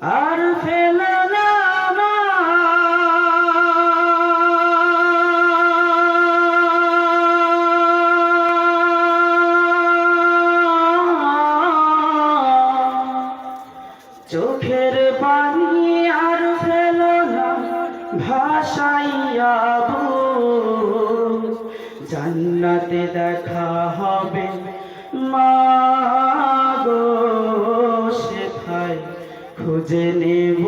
আর fail চোখের পানি আর fail না ভাসাইয়া। জান্নাতে দেখা হবে মাগো খুঁজে নেব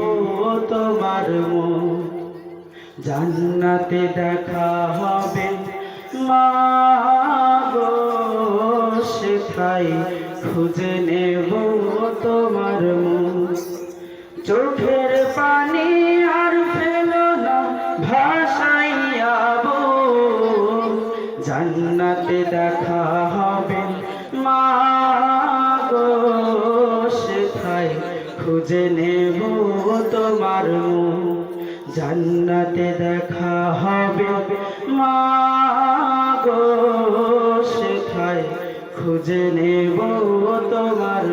তোমার মুখ। জান্নাতে দেখা হবে মাগো সেথায়। খুঁজে নেব তোমার মুখ। চোখের পানি আর ফেল না, ভাসাইয়া বুক। জান্নাতে দেখা খুঁজে নেব তোমার জান্নাতে দেখা হবে। মাগো শেখায় খুঁজে নেব তোমার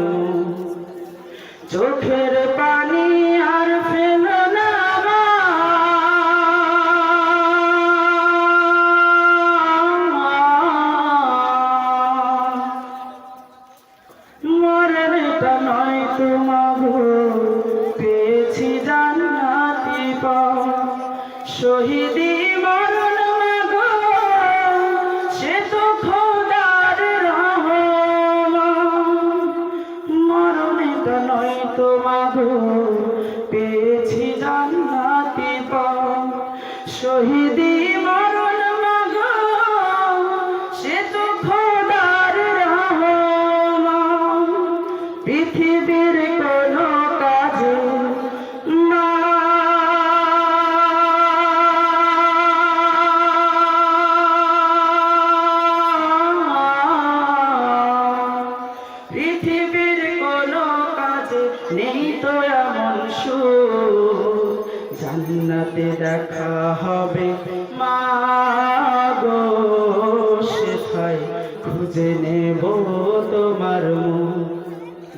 চোখের শহীদি মরণ মাগো সে তো খোদার রহমান মরণটা নয় তোমাগো পেয়েছি জান্নাতি জান্নাতে দেখা হবে। মাগো সেথায় খুঁজে নেব তোমার মুখ।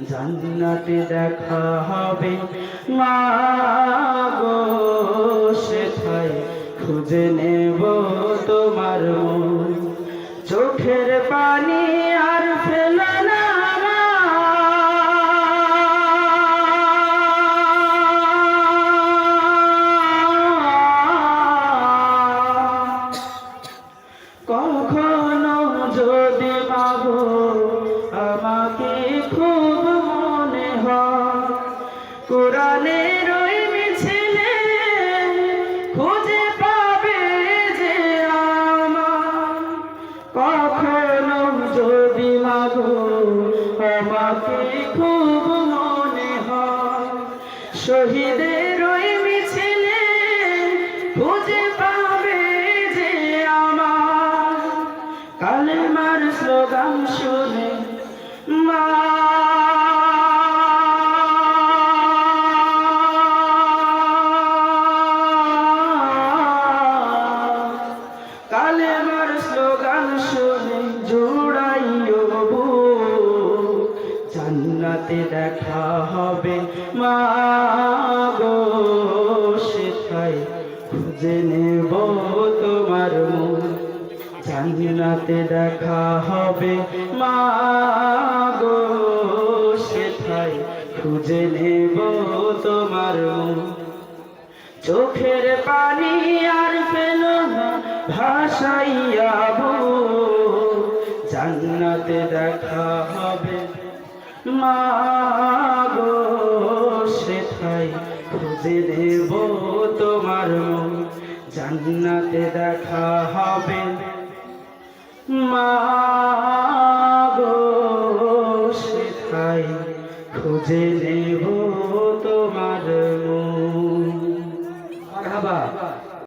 জান্নাতে দেখা হবে। মাগো সেথায় খুঁজে নেব তোমার মুখ। চোখের পানি কোরআনের ওই মিছিলে, খুঁজে কখনো যদি মাগো, আমাকে খুব মনে হয়, শহীদের ওই মিছিলে, খুঁজে পাবে যে আমার। কালেমার স্লোগান শুনে জান্নাতে দেখা হবে মাগো সেথায়। খুঁজে নেব তোমার মুখ জান্নাতে দেখা হবে মাগো সেথায়। খুঁজে নেব তোমার চোখের পানি আর ফেল না, ভাসাইয়া। জান্নাতে দেখা হবে মাগো সেথাই খুঁজে দেব তোমার জান্নাতে দেখা হবে। মাগো সেথাই খুঁজে নেব